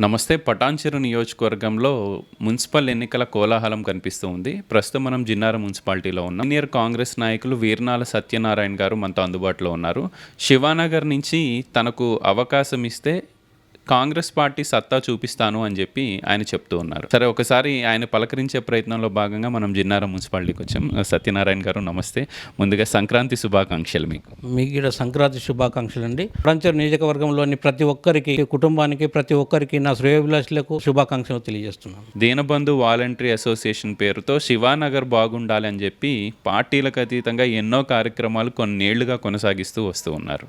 నమస్తే. పటాన్చెరు నియోజకవర్గంలో మున్సిపల్ ఎన్నికల కోలాహలం కనిపిస్తూ ఉంది. ప్రస్తుతం మనం జిన్నార మున్సిపాలిటీలో ఉన్నాం. సీనియర్ కాంగ్రెస్ నాయకులు వీర్నాల సత్యనారాయణ గారు మనతో అందుబాటులో ఉన్నారు. శివానగర్ నుంచి తనకు అవకాశం ఇస్తే కాంగ్రెస్ పార్టీ సత్తా చూపిస్తాను అని చెప్పి ఆయన చెప్తూ ఉన్నారు. సరే ఒకసారి ఆయన పలకరించే ప్రయత్నంలో భాగంగా మనం జిన్నార మున్సిపాలిటీకి వచ్చాం. సత్యనారాయణ గారు నమస్తే. ముందుగా సంక్రాంతి శుభాకాంక్షలు మీకు. మీకు ఇక్కడ సంక్రాంతి శుభాకాంక్షలు అండి ఫ్రంచర్ నియోజకవర్గంలోని ప్రతి ఒక్కరికి కుటుంబానికి ప్రతి ఒక్కరికి నా శ్రేయోభిలాషులకు శుభాకాంక్షలు తెలియజేస్తున్నాను. దీనబంధు వాలంటరీ అసోసియేషన్ పేరుతో శివానగర్ బాగుండాలి అని చెప్పి పార్టీలకు అతీతంగా ఎన్నో కార్యక్రమాలు కొన్నేళ్ళుగా కొనసాగిస్తూ వస్తూ ఉన్నారు.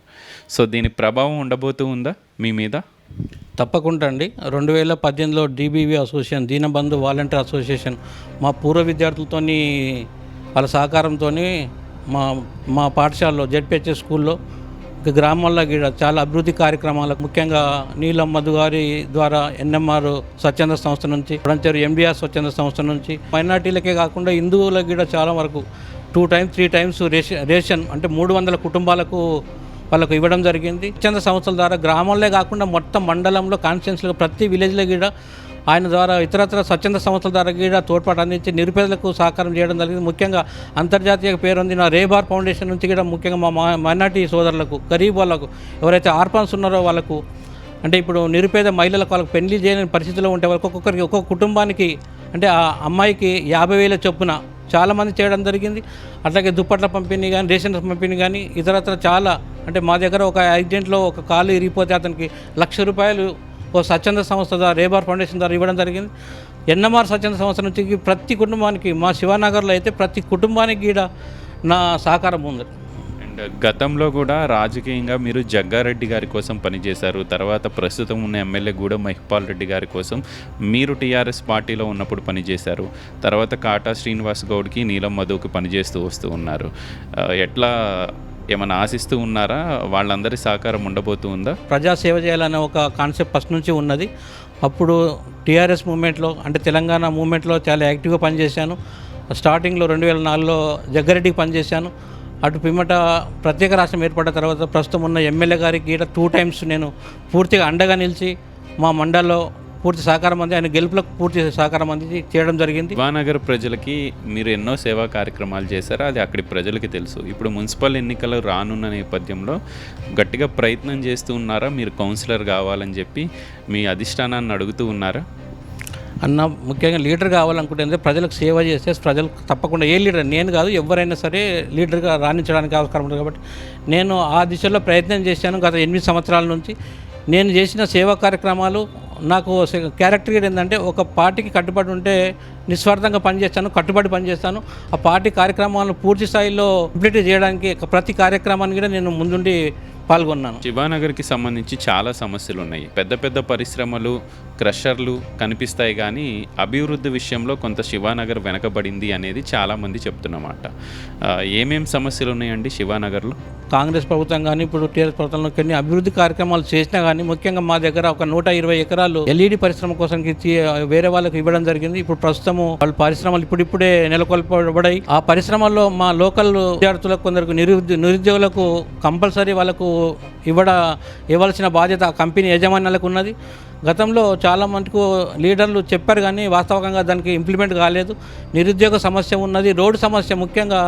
సో దీని ప్రభావం ఉండబోతూ ఉందా మీ మీద? తప్పకుండా అండి. రెండు వేల పద్దెనిమిదిలో DBV association Deenabandhu volunteer association మా పూర్వ విద్యార్థులతోని వాళ్ళ సహకారంతో మా మా పాఠశాలలో జెడ్పిహెచ్ఎస్ స్కూల్లో గ్రామాల్లో కూడా చాలా అభివృద్ధి కార్యక్రమాలకు ముఖ్యంగా నీలం గారి ద్వారా ఎన్ఎంఆర్ స్వచ్ఛంద సంస్థ నుంచి ఫ్రంచర్ ఎండిఆర్ స్వచ్ఛంద సంస్థ నుంచి మైనార్టీలకే కాకుండా హిందువులకు కూడా చాలా వరకు two times three times ration ration అంటే మూడు వందల కుటుంబాలకు వాళ్ళకు ఇవ్వడం జరిగింది. చంద్ర సంస్థల ద్వారా గ్రామాల్లో కాకుండా మొత్తం మండలంలో కాన్స్టిట్యున్సీలో ప్రతి విలేజ్లో కూడా ఆయన ద్వారా ఇతరత్ర స్వచ్ఛంద సంస్థల ద్వారా కూడా తోడ్పాటు అందించి నిరుపేదలకు సహకారం చేయడం జరిగింది. ముఖ్యంగా అంతర్జాతీయ పేరొందిన రేబార్ ఫౌండేషన్ నుంచి కూడా ముఖ్యంగా మా మా మైనార్టీ సోదరులకు గరీబ్ వాళ్ళకు ఎవరైతే ఆర్ఫాన్స్ ఉన్నారో వాళ్ళకు అంటే ఇప్పుడు నిరుపేద మహిళలకు వాళ్ళకి పెళ్ళి చేయని పరిస్థితిలో ఉంటే వాళ్ళకి ఒక్కొక్కరికి ఒక్కొక్క కుటుంబానికి అంటే ఆ అమ్మాయికి యాభై వేల చొప్పున చాలామంది చేయడం జరిగింది. అట్లాగే దుప్పట్ల పంపిణీ కానీ రేషన్ పంపిణీ కానీ ఇతరత్ర చాలా అంటే మా దగ్గర ఒక యాక్సిడెంట్లో ఒక కాలు ఇరిగిపోతే అతనికి లక్ష రూపాయలు ఓ స్వచ్ఛంద సంస్థ ద్వారా రేబార్ ఫౌండేషన్ ద్వారా ఇవ్వడం జరిగింది. ఎన్ఎంఆర్ స్వచ్ఛంద సంస్థ నుంచి ప్రతి కుటుంబానికి మా శివానగర్లో అయితే ప్రతి కుటుంబానికి కూడా నా సహకారం ఉంది. అండ్ గతంలో కూడా రాజకీయంగా మీరు జగ్గారెడ్డి గారి కోసం పనిచేశారు. తర్వాత ప్రస్తుతం ఉన్న ఎమ్మెల్యే గూడ మహిపాల్ రెడ్డి గారి కోసం మీరు టీఆర్ఎస్ పార్టీలో ఉన్నప్పుడు పనిచేశారు. తర్వాత కాటా శ్రీనివాస్ గౌడ్కి నీలం మధుకి పనిచేస్తూ వస్తూ ఉన్నారు. ఎట్లా ఏమైనా ఆశిస్తూ ఉన్నారా? వాళ్ళందరి సహకారం ఉండబోతూ ఉందా? ప్రజాసేవ చేయాలనే ఒక కాన్సెప్ట్ ఫస్ట్ నుంచి ఉన్నది. అప్పుడు టీఆర్ఎస్ మూమెంట్లో అంటే తెలంగాణ మూమెంట్లో చాలా యాక్టివ్గా పనిచేశాను. స్టార్టింగ్లో రెండు వేల నాలుగులో జగ్గారెడ్డికి పనిచేశాను. అటు పిమ్మట ప్రత్యేక రాష్ట్రం ఏర్పడిన తర్వాత ప్రస్తుతం ఉన్న ఎమ్మెల్యే గారికి ఈడ టూ టైమ్స్ నేను పూర్తిగా అండగా నిలిచి మా మండల్లో పూర్తి సహకారం అంది ఆయన గెలుపులకు పూర్తి సహకారం అందించి చేయడం జరిగింది. శివానగర్ ప్రజలకి మీరు ఎన్నో సేవా కార్యక్రమాలు చేశారు అది అక్కడి ప్రజలకి తెలుసు. ఇప్పుడు మున్సిపల్ ఎన్నికలు రానున్న నేపథ్యంలో గట్టిగా ప్రయత్నం చేస్తూ ఉన్నారా? మీరు కౌన్సిలర్ కావాలని చెప్పి మీ అధిష్టానాన్ని అడుగుతూ ఉన్నారా? అన్న ముఖ్యంగా లీడర్ కావాలనుకుంటే ప్రజలకు సేవ చేస్తే ప్రజలకు తప్పకుండా ఏ లీడర్ నేను కాదు ఎవరైనా సరే లీడర్గా రాణించడానికి అవకాశం ఉంటుంది కాబట్టి నేను ఆ దిశలో ప్రయత్నం చేశాను గత ఎనిమిది సంవత్సరాల నుంచి. నేను చేసిన సేవా కార్యక్రమాలు నాకు క్యారెక్టర్ ఏంటంటే ఒక పార్టీకి కట్టుబడి ఉంటే నిస్వార్థంగా పనిచేస్తాను కట్టుబడి పనిచేస్తాను. ఆ పార్టీ కార్యక్రమాలను పూర్తి స్థాయిలో కంప్లీట్ చేయడానికి ప్రతి కార్యక్రమాన్ని కూడా నేను ముందుండి పాల్గొన్నాను. శివానగర్కి సంబంధించి చాలా సమస్యలు ఉన్నాయి పెద్ద పెద్ద పరిశ్రమలు క్రషర్లు కనిపిస్తాయి కానీ అభివృద్ధి విషయంలో కొంత శివానగర్ వెనకబడింది అనేది చాలామంది చెప్తున్నమాట. ఏమేమి ఏమేం సమస్యలు ఉన్నాయండి శివానగర్లో? కాంగ్రెస్ ప్రభుత్వం కానీ ఇప్పుడు టీఆర్ఎస్ ప్రభుత్వంలో కొన్ని అభివృద్ధి కార్యక్రమాలు చేసినా కానీ ముఖ్యంగా మా దగ్గర ఒక నూట ఇరవై ఎకరాలు ఎల్ఈడి పరిశ్రమ కోసం వేరే వాళ్ళకి ఇవ్వడం జరిగింది. ఇప్పుడు ప్రస్తుతము వాళ్ళ పరిశ్రమలు ఇప్పుడిప్పుడే నెలకొల్పబడాయి ఆ పరిశ్రమల్లో మా లోకల్ విద్యార్థులకు కొందరికి నిరుద్యో నిరుద్యోగులకు కంపల్సరీ వాళ్ళకు ఇవ్వడ ఇవ్వాల్సిన బాధ్యత ఆ కంపెనీ యజమానులకు ఉన్నది. గతంలో చాలా మటుకు లీడర్లు చెప్పారు కానీ వాస్తవంగా దానికి ఇంప్లిమెంట్ కాలేదు. నిరుద్యోగ సమస్య ఉన్నది రోడ్డు సమస్య ముఖ్యంగా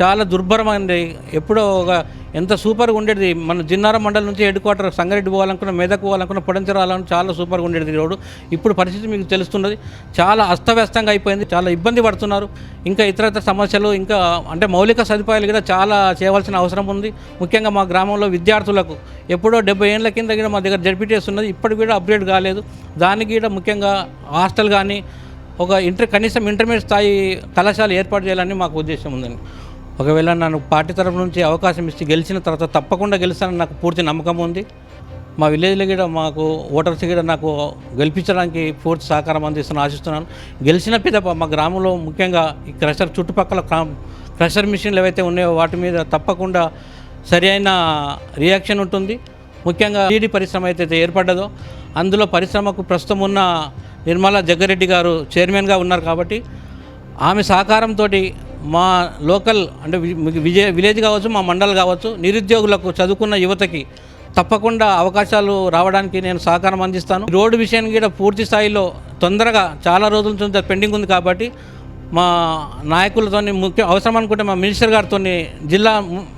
చాలా దుర్భరమైంది. ఎప్పుడో ఒక ఎంత సూపర్గా ఉండేది. మన జిన్నార మండలం నుంచి హెడ్ క్వార్టర్ సంగారెడ్డి పోవాలనుకున్న మెదక్ పోవాలనుకున్న పొడంచెర రావాలని చాలా సూపర్గా ఉండేది రోడ్డు. ఇప్పుడు పరిస్థితి మీకు తెలుస్తున్నది. చాలా అస్తవ్యస్తంగా అయిపోయింది. చాలా ఇబ్బంది పడుతున్నారు. ఇంకా ఇతరత్ర సమస్యలు ఇంకా అంటే మౌలిక సదుపాయాలు కూడా చాలా చేయవలసిన అవసరం ఉంది. ముఖ్యంగా మా గ్రామంలో విద్యార్థులకు ఎప్పుడో డెబ్బై ఏళ్ళ కింద కూడా మా దగ్గర జడ్పీటీఎస్ ఉన్నది. ఇప్పటికి కూడా అప్గ్రేడ్ కాలేదు. దానికి కూడా ముఖ్యంగా హాస్టల్ కానీ ఒక ఇంటర్ కనీసం ఇంటర్మీడియట్ స్థాయి కళాశాల ఏర్పాటు చేయాలని మాకు ఉద్దేశం ఉందండి. ఒకవేళ నన్ను పార్టీ తరఫు నుంచి అవకాశం ఇచ్చి గెలిచిన తర్వాత తప్పకుండా గెలుస్తానని నాకు పూర్తి నమ్మకం ఉంది. మా విలేజ్లో కూడా మాకు ఓటర్స్ కూడా నాకు గెలిపించడానికి పూర్తి సహకారం అందిస్తున్న ఆశిస్తున్నాను. గెలిచిన పిదప మా గ్రామంలో ముఖ్యంగా ఈ క్రషర్ చుట్టుపక్కల క్రా- క్రషర్ మిషన్లు ఏవైతే ఉన్నాయో వాటి మీద తప్పకుండా సరి అయిన రియాక్షన్ ఉంటుంది. ముఖ్యంగా టీడీ పరిశ్రమ అయితే ఏర్పడ్డదో అందులో పరిశ్రమకు ప్రస్తుతం ఉన్న నిర్మలా జగ్గారెడ్డి గారు చైర్మన్గా ఉన్నారు కాబట్టి ఆమె సహకారంతో మా లోకల్ అంటే విజయ విలేజ్ కావచ్చు మా మండల్ కావచ్చు నిరుద్యోగులకు చదువుకున్న యువతకి తప్పకుండా అవకాశాలు రావడానికి నేను సహకారం అందిస్తాను. రోడ్డు విషయాన్ని కూడా పూర్తి స్థాయిలో తొందరగా చాలా రోజుల నుంచి పెండింగ్ ఉంది కాబట్టి మా నాయకులతో ముఖ్య అవసరం అనుకుంటే మా మినిస్టర్ గారితో జిల్లా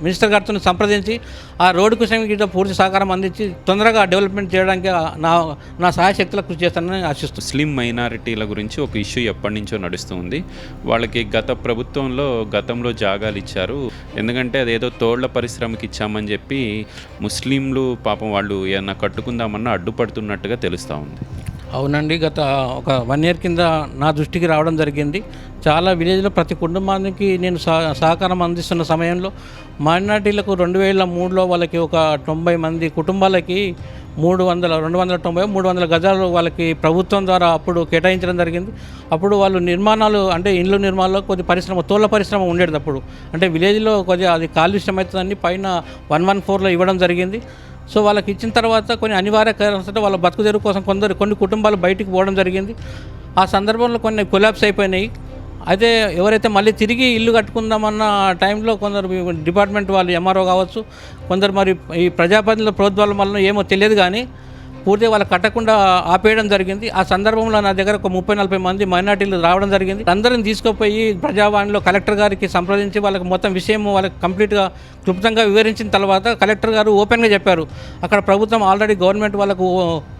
మినిస్టర్ గారితో సంప్రదించి ఆ రోడ్డు విషయం పూర్తి సహకారం అందించి తొందరగా డెవలప్మెంట్ చేయడానికి నా నా సహాయశక్తులకు కృషి చేస్తానని ఆశిస్తున్నాను ముస్లిం మైనారిటీల గురించి ఒక ఇష్యూ ఎప్పటి నుంచో నడుస్తుంది వాళ్ళకి గత ప్రభుత్వంలో గతంలో జాగాలు ఇచ్చారు. ఎందుకంటే అదేదో తోళ్ళ పరిశ్రమకి ఇచ్చామని చెప్పి ముస్లింలు పాపం వాళ్ళు ఏమన్నా కట్టుకుందామన్నా అడ్డుపడుతున్నట్టుగా తెలుస్తూ ఉంది. అవునండి గత ఒక వన్ ఇయర్ కింద నా దృష్టికి రావడం జరిగింది. చాలా విలేజ్లో ప్రతి కుటుంబానికి నేను సహ- సహకారం అందిస్తున్న సమయంలో మైనార్టీలకు రెండు వేల మూడులో వాళ్ళకి ఒక తొంభై మంది కుటుంబాలకి మూడు వందల రెండు వందల తొంభై మూడు వందల గజాలు వాళ్ళకి ప్రభుత్వం ద్వారా అప్పుడు కేటాయించడం జరిగింది. అప్పుడు వాళ్ళు నిర్మాణాలు అంటే ఇండ్ల నిర్మాణంలో కొద్ది పరిశ్రమ తోళ్ళ పరిశ్రమ ఉండేది అప్పుడు. అంటే విలేజ్లో కొద్దిగా అది కాలుష్యం అవుతుందని పైన వన్ వన్ ఫోర్లో ఇవ్వడం జరిగింది. సో వాళ్ళకి ఇచ్చిన తర్వాత కొన్ని అనివార్య కారణాలతో వాళ్ళ బతుకు తెరువు కోసం కొందరు కొన్ని కుటుంబాలు బయటికి పోవడం జరిగింది. ఆ సందర్భంలో కొన్ని కొలాబ్స్ అయిపోయినాయి. అయితే ఎవరైతే మళ్ళీ తిరిగి ఇల్లు కట్టుకుందామన్న టైంలో కొందరు డిపార్ట్మెంట్ వాళ్ళు ఎంఆర్ఓ కావచ్చు కొందరు మరి ఈ ప్రజాప్రతినిధుల ప్రోద్బలం వలన ఏమో తెలియదు కానీ పూర్తిగా వాళ్ళు కట్టకుండా ఆపేయడం జరిగింది. ఆ సందర్భంలో నా దగ్గర ఒక ముప్పై నలభై మంది మైనార్టీలు రావడం జరిగింది. అందరిని తీసుకుపోయి ప్రజావాణిలో కలెక్టర్ గారికి సంప్రదించి వాళ్ళకి మొత్తం విషయం వాళ్ళకి కంప్లీట్గా క్లుప్తంగా వివరించిన తర్వాత కలెక్టర్ గారు ఓపెన్గా చెప్పారు. అక్కడ ప్రభుత్వం ఆల్రెడీ గవర్నమెంట్ వాళ్ళకు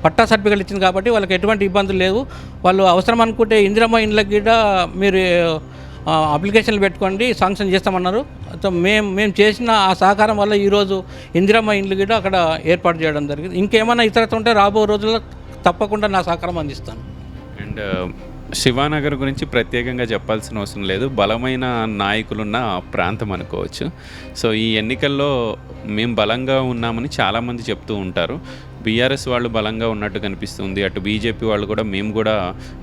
పట్టా సర్టిఫికేట్ ఇచ్చింది కాబట్టి వాళ్ళకి ఎటువంటి ఇబ్బందులు లేవు. వాళ్ళు అవసరం అనుకుంటే ఇందిరమ్మ ఇండ్లకి కూడా మీరు అప్లికేషన్లు పెట్టుకోండి శాంక్షన్ చేస్తామన్నారు. మేము మేము చేసిన ఆ సహకారం వల్ల ఈరోజు ఇందిరమ్మ ఇండ్లు కూడా అక్కడ ఏర్పాటు చేయడం జరిగింది. ఇంకేమైనా ఇతరత ఉంటే రాబో రోజుల్లో తప్పకుండా నా సహకారం అందిస్తాను. అండ్ శివానగర్ గురించి ప్రత్యేకంగా చెప్పాల్సిన అవసరం లేదు. బలమైన నాయకులున్న ప్రాంతం అనుకోవచ్చు. సో ఈ ఎన్నికల్లో మేము బలంగా ఉన్నామని చాలామంది చెప్తూ ఉంటారు. బీఆర్ఎస్ వాళ్ళు బలంగా ఉన్నట్టు కనిపిస్తుంది. అటు బీజేపీ వాళ్ళు కూడా మేము కూడా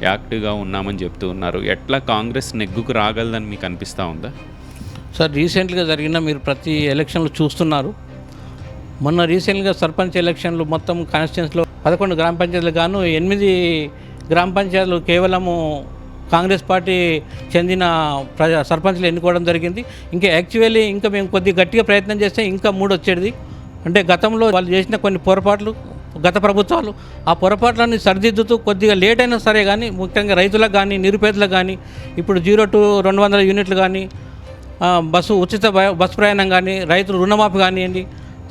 యాక్టివ్గా ఉన్నామని చెప్తూ ఉన్నారు. ఎట్లా కాంగ్రెస్ నెగ్గుకు రాగలదని మీకు అనిపిస్తూ ఉందా? సార్ రీసెంట్గా జరిగిన మీరు ప్రతి ఎలక్షన్లు చూస్తున్నారు. మొన్న రీసెంట్గా సర్పంచ్ ఎలక్షన్లు మొత్తం కాన్స్టిట్యూన్స్లో పదకొండు గ్రామ పంచాయతీలు గాను ఎనిమిది గ్రామ పంచాయతీలు కేవలము కాంగ్రెస్ పార్టీ చెందిన ప్రజా సర్పంచ్లు ఎన్నుకోవడం జరిగింది. ఇంకా యాక్చువల్లీ ఇంకా మేము కొద్దిగా గట్టిగా ప్రయత్నం చేస్తే ఇంకా మూడు వచ్చేది అంటే గతంలో వాళ్ళు చేసిన కొన్ని పొరపాట్లు గత ప్రభుత్వాలు ఆ పొరపాట్లన్నీ సరిదిద్దుతూ కొద్దిగా లేట్ అయినా సరే కానీ ముఖ్యంగా రైతులకు కానీ నిరుపేదలకు కానీ ఇప్పుడు జీరో టు రెండు వందల యూనిట్లు కానీ బస్సు ఉచిత బస్సు ప్రయాణం కానీ రైతులు రుణమాఫీ కానివ్వండి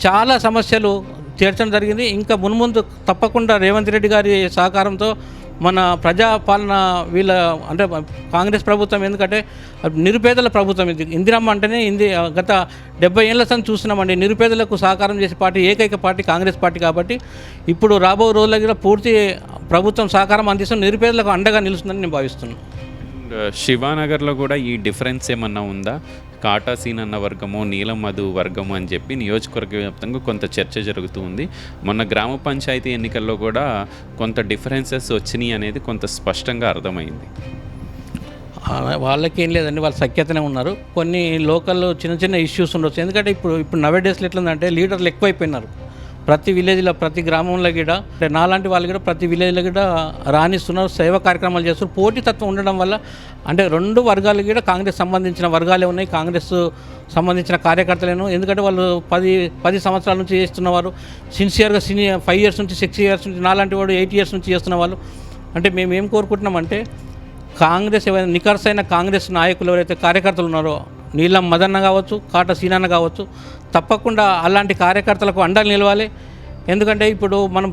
చాలా సమస్యలు తీర్చడం జరిగింది. ఇంకా మున్ముందు తప్పకుండా రేవంత్ రెడ్డి గారి సహకారంతో మన ప్రజాపాలన వీళ్ళ అంటే కాంగ్రెస్ ప్రభుత్వం ఎందుకంటే నిరుపేదల ప్రభుత్వం ఇది. ఇందిరమ్మ అంటేనే ఇంది గత డెబ్బై ఏళ్ళ సంది చూస్తున్నామండి నిరుపేదలకు సహకారం చేసే పార్టీ ఏకైక పార్టీ కాంగ్రెస్ పార్టీ కాబట్టి ఇప్పుడు రాబో రోజుల కూడా పూర్తి ప్రభుత్వం సహకారం అందిస్తున్న నిరుపేదలకు అండగా నిలుస్తుందని నేను భావిస్తున్నాను. అండ్ uh, శివానగర్లో కూడా ఈ డిఫరెన్స్ ఏమన్నా ఉందా? కాటాసీన్ అన్న వర్గము నీలం మధు వర్గము అని చెప్పి నియోజకవర్గ వ్యాప్తంగా కొంత చర్చ జరుగుతూ ఉంది. మొన్న గ్రామ పంచాయతీ ఎన్నికల్లో కూడా కొంత డిఫరెన్సెస్ వచ్చినాయి అనేది కొంత స్పష్టంగా అర్థమైంది. వాళ్ళకేం వాళ్ళకి ఏం లేదండి వాళ్ళు సఖ్యతనే ఉన్నారు. కొన్ని లోకల్లో చిన్న చిన్న ఇష్యూస్ ఉండొచ్చు. ఎందుకంటే ఇప్పుడు ఇప్పుడు నవే డేస్లో ఎట్లుందంటే లీడర్లు ఎక్కువైపోయినారు. ప్రతి విలేజ్లో ప్రతి గ్రామంలో కూడా అంటే నాలాంటి వాళ్ళు కూడా ప్రతి విలేజ్లో కూడా రాణిస్తున్నారు సేవా కార్యక్రమాలు చేస్తున్నారు. పోటీతత్వం ఉండడం వల్ల అంటే రెండు వర్గాలు కూడా కాంగ్రెస్ సంబంధించిన వర్గాలే ఉన్నాయి. కాంగ్రెస్ సంబంధించిన కార్యకర్తలేను. ఎందుకంటే వాళ్ళు పది పది సంవత్సరాల నుంచి చేస్తున్నవారు. సిన్సియర్గా సీనియర్ ఫైవ్ ఇయర్స్ నుంచి సిక్స్ ఇయర్స్ నుంచి నాలాంటి వాడు ఎయిట్ ఇయర్స్ నుంచి చేస్తున్న వాళ్ళు అంటే మేము ఏం కోరుకుంటున్నామంటే కాంగ్రెస్ ఎవరైనా నికర్సైన కాంగ్రెస్ నాయకులు ఎవరైతే కార్యకర్తలు ఉన్నారో నీలం మదన్న కావచ్చు కాట సీనన్న కావచ్చు తప్పకుండా అలాంటి కార్యకర్తలకు అండలు నిలవాలి. ఎందుకంటే ఇప్పుడు మనం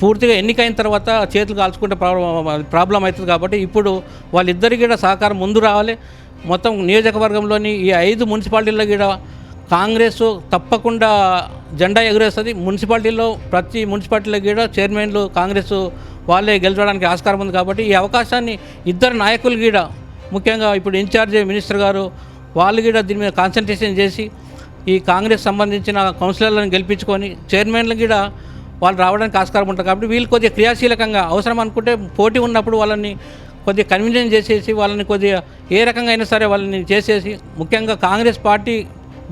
పూర్తిగా ఎన్నికైన తర్వాత చేతులు కాల్చుకుంటే ప్రాబ్లం ప్రాబ్లం అవుతుంది కాబట్టి ఇప్పుడు వాళ్ళిద్దరికి కూడా సహకారం ముందు రావాలి. మొత్తం నియోజకవర్గంలోని ఈ ఐదు మున్సిపాలిటీల్లో కూడా కాంగ్రెస్ తప్పకుండా జెండా ఎగురేస్తుంది. మున్సిపాలిటీలో ప్రతి మున్సిపాలిటీలో కూడా చైర్మన్లు కాంగ్రెస్ వాళ్ళే గెలవడానికి ఆస్కారం ఉంది కాబట్టి ఈ అవకాశాన్ని ఇద్దరు నాయకులు కూడా ముఖ్యంగా ఇప్పుడు ఇన్ఛార్జ్ మినిస్టర్ గారు వాళ్ళు కూడా దీని మీద కాన్సన్ట్రేషన్ చేసి ఈ కాంగ్రెస్ సంబంధించిన కౌన్సిలర్లను గెలిపించుకొని చైర్మన్లు కూడా వాళ్ళు రావడానికి ఆస్కారం ఉంటుంది కాబట్టి వీళ్ళు కొద్దిగా క్రియాశీలకంగా అవసరం అనుకుంటే పోటీ ఉన్నప్పుడు వాళ్ళని కొద్దిగా కన్విన్స్ చేసేసి వాళ్ళని కొద్దిగా ఏ రకంగా అయినా సరే వాళ్ళని చేసేసి ముఖ్యంగా కాంగ్రెస్ పార్టీ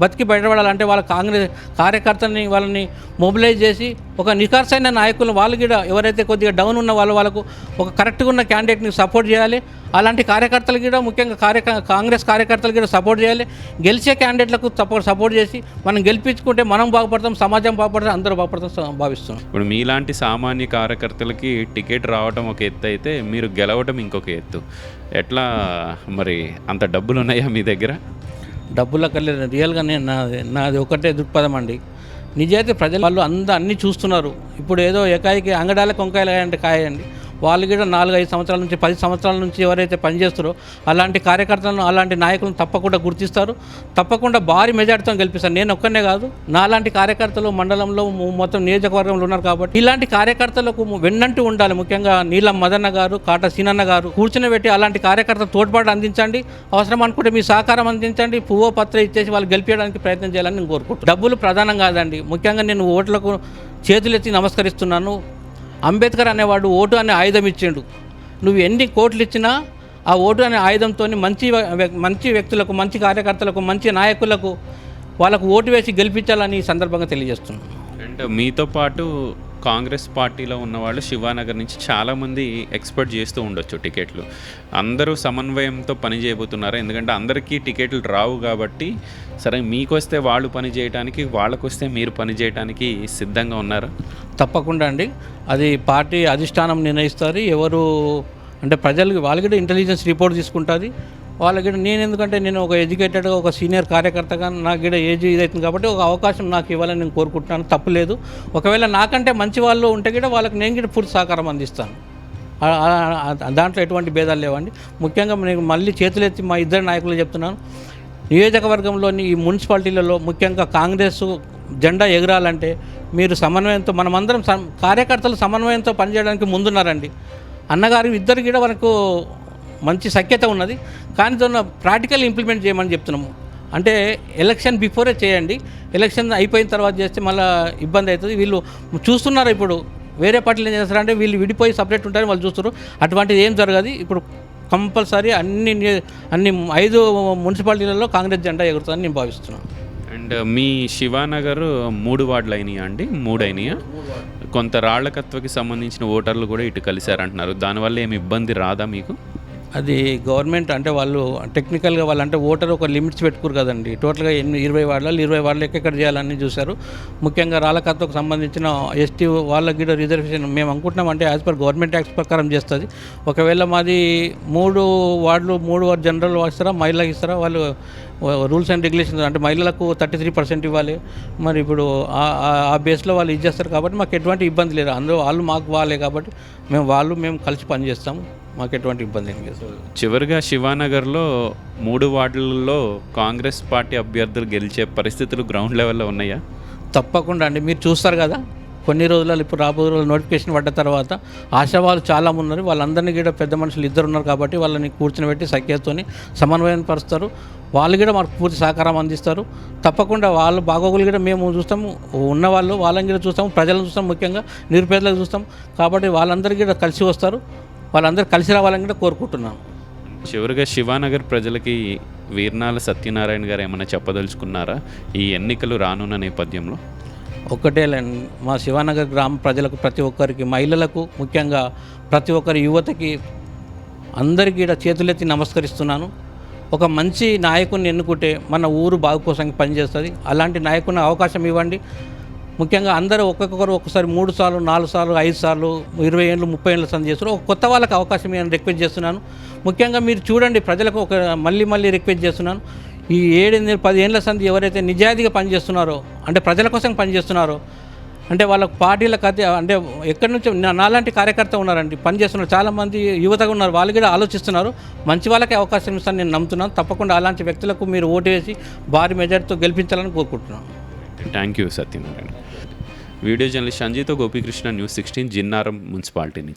బతికి బయటపడాలంటే వాళ్ళ కాంగ్రెస్ కార్యకర్తలని వాళ్ళని మొబిలైజ్ చేసి ఒక నిఖార్సైన నాయకులు వాళ్ళు కూడా ఎవరైతే కొద్దిగా డౌన్ ఉన్న వాళ్ళు వాళ్ళకు ఒక కరెక్ట్గా ఉన్న క్యాండిడేట్ని సపోర్ట్ చేయాలి. అలాంటి కార్యకర్తలు కూడా ముఖ్యంగా కార్య కాంగ్రెస్ కార్యకర్తలు కూడా సపోర్ట్ చేయాలి. గెలిచే క్యాండిడేట్లకు సపోర్ట్ సపోర్ట్ చేసి మనం గెలిపించుకుంటే మనం బాగుపడతాం సమాజం బాగుపడతాం అందరూ బాగుపడతాం భావిస్తున్నాం. ఇప్పుడు మీలాంటి సామాన్య కార్యకర్తలకి టికెట్ రావడం ఒక ఎత్తు అయితే మీరు గెలవడం ఇంకొక ఎత్తు. ఎట్లా మరి అంత డబ్బులు ఉన్నాయా మీ దగ్గర? డబ్బుల కలేదు రియల్గా నేను నాది నాది ఒకటే దృక్పథం అండి. నిజాయితీ ప్రజలు వాళ్ళు అంద అన్నీ చూస్తున్నారు. ఇప్పుడు ఏదో ఏకాయికి అంగడాల కొంకాయలు కాయండి కాయండి. వాళ్ళు కూడా నాలుగు ఐదు సంవత్సరాల నుంచి పది సంవత్సరాల నుంచి ఎవరైతే పనిచేస్తారో అలాంటి కార్యకర్తలను అలాంటి నాయకులను తప్పకుండా గుర్తిస్తారు. తప్పకుండా భారీ మెజార్టీతో గెలిపిస్తారు. నేను ఒక్కనే కాదు నాలాంటి కార్యకర్తలు మండలంలో మొత్తం నియోజకవర్గంలో ఉన్నారు కాబట్టి ఇలాంటి కార్యకర్తలకు వెన్నంటూ ఉండాలి. ముఖ్యంగా నీలం మదన్న గారు కాట సీనన్న గారు కూర్చుని పెట్టి అలాంటి కార్యకర్తలు తోడ్పాటు అందించండి. అవసరం అనుకుంటే మీ సహకారం అందించండి. పువ్వు పత్ర ఇచ్చేసి వాళ్ళు గెలిపించడానికి ప్రయత్నం చేయాలని నేను కోరుకుంటున్నాను. డబ్బులు ప్రధానం కాదండి. ముఖ్యంగా నేను ఓట్లకు చేతులెత్తి నమస్కరిస్తున్నాను. అంబేద్కర్ అనేవాడు ఓటు అనే ఆయుధం ఇచ్చిండు. నువ్వు ఎన్ని కోట్లు ఇచ్చినా ఆ ఓటు అనే ఆయుధంతో మంచి మంచి వ్యక్తులకు మంచి కార్యకర్తలకు మంచి నాయకులకు వాళ్ళకు ఓటు వేసి గెలిపించాలని ఈ సందర్భంగా తెలియజేస్తున్నాను. అంటే మీతో పాటు కాంగ్రెస్ పార్టీలో ఉన్నవాళ్ళు శివానగర్ నుంచి చాలామంది ఎక్స్పెక్ట్ చేస్తూ ఉండొచ్చు టికెట్లు. అందరూ సమన్వయంతో పని చేయబోతున్నారు. ఎందుకంటే అందరికీ టికెట్లు రావు కాబట్టి సరే మీకు వస్తే వాళ్ళు పని చేయడానికి వాళ్ళకు వస్తే మీరు పని చేయడానికి సిద్ధంగా ఉన్నారు? తప్పకుండా అండి. అది పార్టీ అధిష్టానం నిర్ణయిస్తారు. ఎవరు అంటే ప్రజలు వాళ్ళకి కూడా ఇంటెలిజెన్స్ రిపోర్ట్ తీసుకుంటుంది. వాళ్ళకి నేను ఎందుకంటే నేను ఒక ఎడ్యుకేటెడ్గా ఒక సీనియర్ కార్యకర్తగా నాకు కూడా ఏజ్ ఇదవుతుంది కాబట్టి ఒక అవకాశం నాకు ఇవ్వాలని నేను కోరుకుంటున్నాను. తప్పులేదు ఒకవేళ నాకంటే మంచి వాళ్ళు ఉంటే కూడా వాళ్ళకి నేను కూడా పూర్తి సహకారం అందిస్తాను. దాంట్లో ఎటువంటి భేదాలు లేవండి. ముఖ్యంగా నేను మళ్ళీ చేతులెత్తి మా ఇద్దరు నాయకులు చెప్తున్నాను. నియోజకవర్గంలోని ఈ మున్సిపాలిటీలలో ముఖ్యంగా కాంగ్రెస్ జెండా ఎగరాలంటే మీరు సమన్వయంతో మనమందరం కార్యకర్తలు సమన్వయంతో పనిచేయడానికి ముందున్నారండి. అన్నగారు ఇద్దరు కూడా మనకు మంచి సఖ్యత ఉన్నది. కానీ దాన్ని ప్రాక్టికల్ ఇంప్లిమెంట్ చేయమని చెప్తున్నాము. అంటే ఎలక్షన్ బిఫోరే చేయండి. ఎలక్షన్ అయిపోయిన తర్వాత చేస్తే మళ్ళీ ఇబ్బంది అవుతుంది. వీళ్ళు చూస్తున్నారు ఇప్పుడు. వేరే పార్టీలు ఏం చేస్తారంటే వీళ్ళు విడిపోయి సపరేట్ ఉంటారని వాళ్ళు చూస్తారు అటువంటిది ఏం జరగదు. ఇప్పుడు కంపల్సరీ అన్ని అన్ని ఐదు మున్సిపాలిటీలలో కాంగ్రెస్ జెండా ఎగురుతుందని నేను భావిస్తున్నాను. అండ్ మీ శివానగర్ మూడు వార్డులు అయినాయా అండి? మూడు అయినాయా కొంత రాళ్ళకత్వకి సంబంధించిన ఓటర్లు కూడా ఇటు కలిశారంటున్నారు. దానివల్ల ఏమి ఇబ్బంది రాదా మీకు? అది గవర్నమెంట్ అంటే వాళ్ళు టెక్నికల్గా వాళ్ళు అంటే ఓటర్ ఒక లిమిట్స్ పెట్టుకోరు కదండి. టోటల్గా ఎన్ని ఇరవై వార్డులు ఇరవై వార్డులు ఎక్కడ చేయాలని చూశారు. ముఖ్యంగా రాళ్ళకత్వకు సంబంధించిన ఎస్టీ వాళ్ళకి కూడా రిజర్వేషన్ మేము అనుకుంటున్నాం అంటే యాజ్ పర్ గవర్నమెంట్ యాక్ట్ ప్రకారం చేస్తుంది. ఒకవేళ మాది మూడు వార్డులు మూడు వార్డు జనరల్ ఇస్తారా మహిళలకు ఇస్తారా? వాళ్ళు రూల్స్ అండ్ రెగ్యులేషన్స్ అంటే మహిళలకు థర్టీ త్రీ పర్సెంట్ ఇవ్వాలి. మరి ఇప్పుడు ఆ- ఆ- ఆ బేస్లో వాళ్ళు ఇచ్చేస్తారు కాబట్టి మాకు ఎటువంటి ఇబ్బంది లేదు. అందరూ వాళ్ళు మాకు వాళ్ళే కాబట్టి మేము వాళ్ళు మేము కలిసి పనిచేస్తాము మాకు ఎటువంటి ఇబ్బంది ఏం లేదు. చివరిగా శివానగర్లో మూడు వార్డులలో కాంగ్రెస్ పార్టీ అభ్యర్థులు గెలిచే పరిస్థితులు గ్రౌండ్ లెవెల్లో ఉన్నాయా? తప్పకుండా అండి. మీరు చూస్తారు కదా కొన్ని రోజులలో ఇప్పుడు రాబోయే రోజులు నోటిఫికేషన్ పడ్డ తర్వాత ఆశావాళ్ళు చాలా ఉన్నారు. వాళ్ళందరినీ కూడా పెద్ద మనుషులు ఇద్దరు ఉన్నారు కాబట్టి వాళ్ళని కూర్చుని పెట్టి సఖ్యతోని సమన్వయం పరుస్తారు. వాళ్ళు కూడా మనకు పూర్తి సహకారం అందిస్తారు. తప్పకుండా వాళ్ళు బాగోగులు కూడా మేము చూస్తాము ఉన్నవాళ్ళు వాళ్ళని కూడా చూస్తాము ప్రజలను చూస్తాం ముఖ్యంగా. నిరుపేదలకు చూస్తాం. కాబట్టి వాళ్ళందరికీ కూడా కలిసి వస్తారు. వాళ్ళందరూ కలిసి రావాలని కూడా కోరుకుంటున్నాను. చివరిగా శివానగర్ ప్రజలకి వీర్నాల సత్యనారాయణ గారు ఏమైనా చెప్పదలుచుకున్నారా ఈ ఎన్నికలు రానున్న నేపథ్యంలో? ఒక్కటే మా శివానగర్ గ్రామ ప్రజలకు ప్రతి ఒక్కరికి మహిళలకు ముఖ్యంగా ప్రతి ఒక్కరి యువతకి అందరికీ ఈడ చేతులెత్తి నమస్కరిస్తున్నాను. ఒక మంచి నాయకుడిని ఎన్నుకుంటే మన ఊరు బాగు కోసం పనిచేస్తుంది. అలాంటి నాయకుని అవకాశం ఇవ్వండి. ముఖ్యంగా అందరూ ఒక్కొక్కరు ఒకసారి మూడు సార్లు నాలుగు సార్లు ఐదు సార్లు ఇరవై ఏళ్ళు ముప్పై ఏళ్ళు సంది చేస్తారు ఒక కొత్త వాళ్ళకి అవకాశం నేను రిక్వెస్ట్ చేస్తున్నాను. ముఖ్యంగా మీరు చూడండి ప్రజలకు ఒక మళ్ళీ మళ్ళీ రిక్వెస్ట్ చేస్తున్నాను. ఈ ఏడెనిమిది పది ఏళ్ళ సంది ఎవరైతే నిజాయితీగా పనిచేస్తున్నారో అంటే ప్రజల కోసం పనిచేస్తున్నారో అంటే వాళ్ళ పార్టీలకు అదే అంటే ఎక్కడి నుంచి నా- నాలాంటి కార్యకర్త ఉన్నారండి పని చేస్తున్నారు చాలామంది యువతగా ఉన్నారు వాళ్ళు కూడా ఆలోచిస్తున్నారు. మంచి వాళ్ళకి అవకాశం ఇస్తాను నేను నమ్ముతున్నాను. తప్పకుండా అలాంటి వ్యక్తులకు మీరు ఓటు వేసి భారీ మెజార్టీతో గెలిపించాలని కోరుకుంటున్నాను. Thank you Satyanarayana video journalist సంజయ్తో Gopikrishna news sixteen Jinnaram municipality నుంచి.